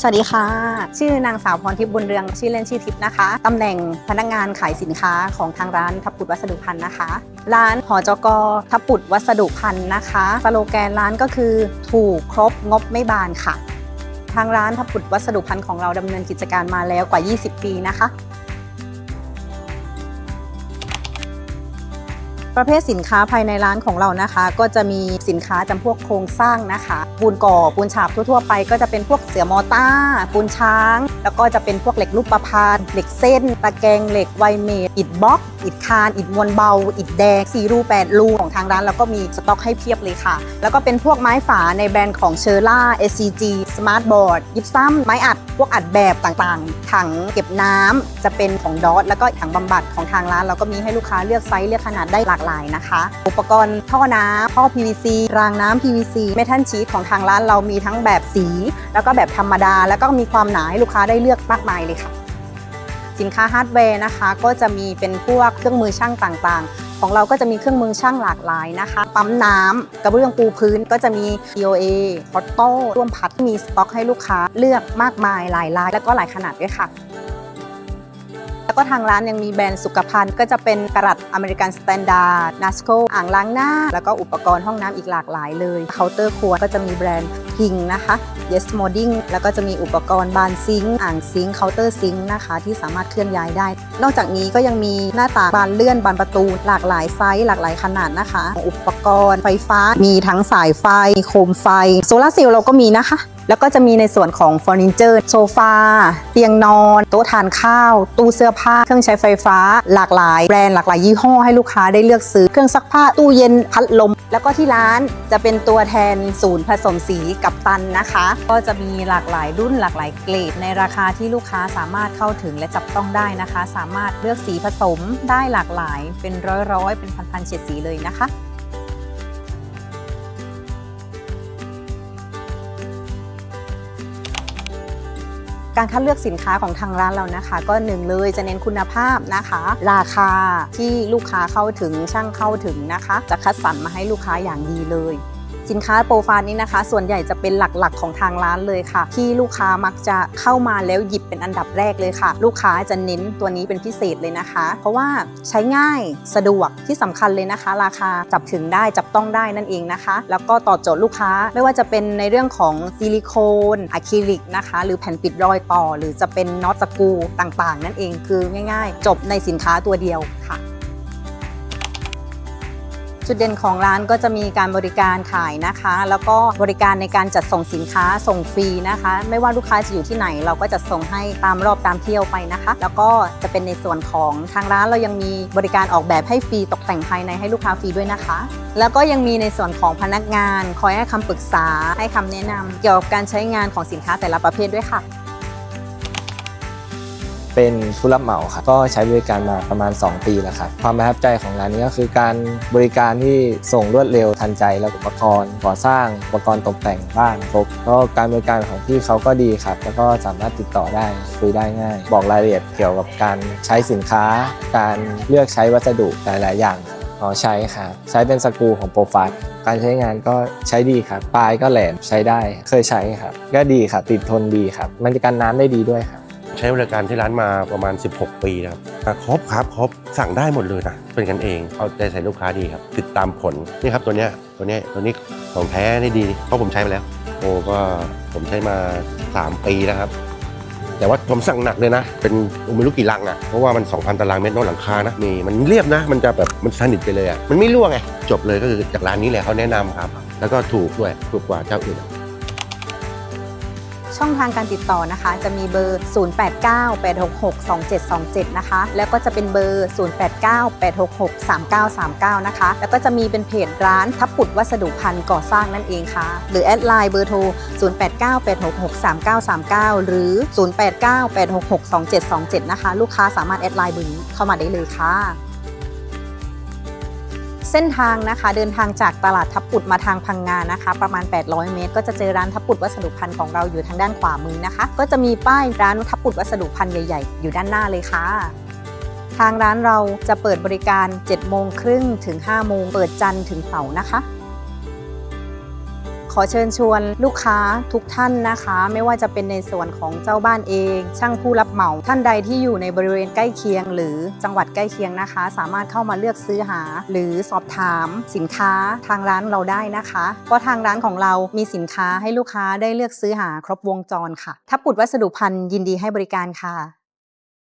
สวัสดีค่ะ ชื่อนางสาวพรทิพย์บุญเรือง ชื่อเล่นชื่อทิพย์นะคะ ตำแหน่งพนักงานขายสินค้าของทางร้านทับปุดวัสดุพันธ์นะคะ ร้านหอจกทับปุดวัสดุพันธ์นะคะสโลแกนร้านก็คือถูกครบงบไม่บานค่ะ ทางร้านทับปุดวัสดุพันธ์ของเราดำเนินกิจการมาแล้วกว่า 20 ปีนะคะ ประเภทสินค้าภายในร้านของเรานะคะ ก็จะมีสินค้าจำพวกโครงสร้างนะคะ ปูนก่อปูนฉาบทั่วๆไป ก็จะเป็นพวกเสือมอต้าปูนช้างแล้วก็จะเป็นพวกเหล็กลูกประพานเหล็กเส้น ตะแกรงเหล็กไวเมดอิฐบล็อกอิฐคานอิฐมวลเบา อิฐแดงสี่รูแปดรูของทางร้าน แล้วก็มีสต็อกให้เพียบเลยค่ะ แล้วก็เป็นพวกไม้ฝาในแบรนด์ของเชอร่า SCG Smart Board ยิปซัมไม้อัด พวกอัดแบบต่างๆ ถังเก็บน้ำจะเป็นของดอทแล้วก็ถังบำบัดของทางร้าน เราก็มีให้ลูกค้าเลือกไซส์เลือกขนาดได้หลากหลายนะคะ อุปกรณ์ท่อน้ำท่อ PVC รางน้ำ PVC เมทัลชีทของทางร้านเรามีทั้งแบบสี แล้วก็แบบธรรมดา แล้วก็มีความหนาให้ลูกค้าได้เลือกมากมายเลยค่ะ สินค้าฮาร์ดแวร์นะคะก็จะมีเป็นพวกเครื่องมือช่างต่างๆ ของเราก็จะมีเครื่องมือช่างหลากหลายนะคะ ปั๊มน้ำกระเบื้องปูพื้นก็จะมี DOA พอตโต้ร่วมพัดมีสต็อกให้ลูกค้าเลือกมากมายหลายลาย แล้วก็หลายขนาดด้วยค่ะ แล้วก็ทางร้านยังมีแบรนด์สุขภัณฑ์ก็จะเป็นกระดัษอเมริกันสแตนดาร์ดนัสโกอ่างล้างหน้า แล้วก็อุปกรณ์ห้องน้ำอีกหลากหลายเลยเคาน์เตอร์ครัวก็จะมีแบรนด์พิงนะคะ Yes Modding แล้วก็จะมีอุปกรณ์บานซิงค์อ่างซิงค์เคาน์เตอร์ซิงค์นะคะที่สามารถเคลื่อนย้ายได้ นอกจากนี้ก็ยังมีหน้าต่างบานเลื่อนบานประตู หลากหลายไซส์หลากหลายขนาดนะคะ อุปกรณ์ไฟฟ้ามีทั้งสายไฟ โคมไฟ โซลาเซลล์เราก็มีนะคะ แล้วก็จะมีในส่วนของเฟอร์นิเจอร์โซฟาเตียงนอน โต๊ะทานข้าว ตู้เสื้อผ้า เครื่องใช้ไฟฟ้า หลากหลายแบรนด์หลากหลายยี่ห้อให้ลูกค้าได้เลือกซื้อเครื่องซักผ้าตู้เย็นพัดลม แล้วก็ที่ร้านจะเป็นตัวแทนศูนย์ผสมสีกับตันนะคะ ก็จะมีหลากหลายรุ่นหลากหลายเกรด ในราคาที่ลูกค้าสามารถเข้าถึงและจับต้องได้นะคะ สามารถเลือกสีผสมได้หลากหลาย เป็นร้อยๆเป็นพันๆเฉดสีเลยนะคะ การคัดเลือกสินค้าของทางร้านเรานะคะ ก็หนึ่งเลยจะเน้นคุณภาพนะคะ ราคาที่ลูกค้าเข้าถึงช่างเข้าถึงนะคะ จะคัดสรรมาให้ลูกค้าอย่างดีเลย สินค้าโปรไฟล์นี้นะคะ ส่วนใหญ่จะเป็นหลักๆของทางร้านเลยค่ะ ที่ลูกค้ามักจะเข้ามาแล้วหยิบเป็นอันดับแรกเลยค่ะ ลูกค้าจะเน้นตัวนี้เป็นพิเศษเลยนะคะ เพราะว่าใช้ง่ายสะดวกที่สำคัญเลยนะคะ ราคาจับถึงได้จับต้องได้นั่นเองนะคะ แล้วก็ตอบโจทย์ลูกค้าไม่ว่าจะเป็นในเรื่องของซิลิโคนอะคริลิกนะคะ หรือแผ่นปิดรอยต่อ หรือจะเป็นน็อตสกูต่างๆ นั่นเองคือง่าย ๆ จบในสินค้าตัวเดียวค่ะ จุดเด่นของร้านก็จะมีการบริการขายนะคะ แล้วก็บริการในการจัดส่งสินค้าส่งฟรีนะคะ ไม่ว่าลูกค้าจะอยู่ที่ไหน เราก็จะส่งให้ตามรอบตามเที่ยวไปนะคะ แล้วก็จะเป็นในส่วนของทางร้านเรายังมีบริการออกแบบให้ฟรีตกแต่งภายในให้ลูกค้าฟรีด้วยนะคะ แล้วก็ยังมีในส่วนของพนักงาน คอยให้คำปรึกษาให้คำแนะนำเกี่ยวกับการใช้งานของสินค้าแต่ละประเภทด้วยค่ะ เป็นผู้รับเหมาครับก็ใช้บริการมาประมาณ 2 ปีแล้วครับความประทับใจของร้านนี้ก็คือการบริการที่ส่งรวดเร็วทันใจและอุปกรณ์ก่อสร้างอุปกรณ์ตกแต่งบ้านครบก็การบริการของพี่เขาก็ดีครับแล้วก็สามารถติดต่อได้คุยได้ง่าย บอกรายละเอียดเกี่ยวกับการใช้สินค้า การเลือกใช้วัสดุหลาย ๆ อย่างอ๋อใช้ครับใช้เป็นสกูของโปรฟล์การใช้งานก็ใช้ดีครับปลายก็แหลมใช้ได้เคยใช้ครับ ก็ดีครับติดทนดีครับ มันจะกันน้ำได้ดีด้วยครับ ใช้บริการที่ร้านมาประมาณ 16 ปีนะครับอะครบครับครบสั่งได้หมดเลยนะเป็นกันเองเอาใจใส่ลูกค้าดีครับ ติดตามผลนี่ครับตัวเนี้ยตัวเนี้ยตัวนี้ของแท้นี่ดีเพราะผมใช้มาแล้วโอ้ก็ผมใช้มา 3 ปีแล้วครับแต่ว่าผมสั่งหนักเลยนะ เป็นไม่รู้กี่ลังอะเพราะว่ามัน 2,000 ตารางเมตรนอกหลังคานะมีมันเรียบนะ มันจะแบบมันสนิทไปเลยอะมันไม่ร่วงไงจบเลยก็คือจากร้านนี้แหละเขาแนะนำครับ แล้วก็ถูกด้วยถูกกว่าเจ้าอื่น ช่องทางการติดต่อนะคะ จะมีเบอร์ 0898662727 นะคะ แล้วก็จะเป็นเบอร์ 0898663939 นะคะ แล้วก็จะมีเป็นเพจร้านทับปุดวัสดุพันธ์ก่อสร้างนั่นเองค่ะ หรือแอดไลน์เบอร์โทร 0898663939 หรือ 0898662727 นะคะ ลูกค้าสามารถแอดไลน์เบอร์นี้เข้ามาได้เลยค่ะ เส้นทางนะคะเดินทางจากตลาดทับปุดมาทางพังงานะคะ ประมาณ 800 เมตร ก็จะเจอร้านทับปุดวัสดุพันธ์ของเราอยู่ทางด้านขวามือนะคะ ก็จะมีป้ายร้านทับปุดวัสดุพันธ์ใหญ่ ๆ อยู่ด้านหน้าเลยค่ะทางร้านเราจะเปิดบริการ 7 โมงครึ่งถึง 5 โมง เปิดจันทร์ถึงเสาร์นะคะ อเชิญชวนลูกค้าทุกท่านนะคะ ไม่ว่าจะเป็นในส่วนของเจ้าบ้านเอง ช่างผู้รับเหมาท่านใดที่อยู่ในบริเวณใกล้เคียง หรือจังหวัดใกล้เคียงนะคะ สามารถเข้ามาเลือกซื้อหา หรือสอบถามสินค้าทางร้านเราได้นะคะเพราะทางร้านของเรามีสินค้าให้ลูกค้าได้เลือกซื้อหาครบวงจรค่ะทับปุดวัสดุพันยินดีให้บริการค่ะ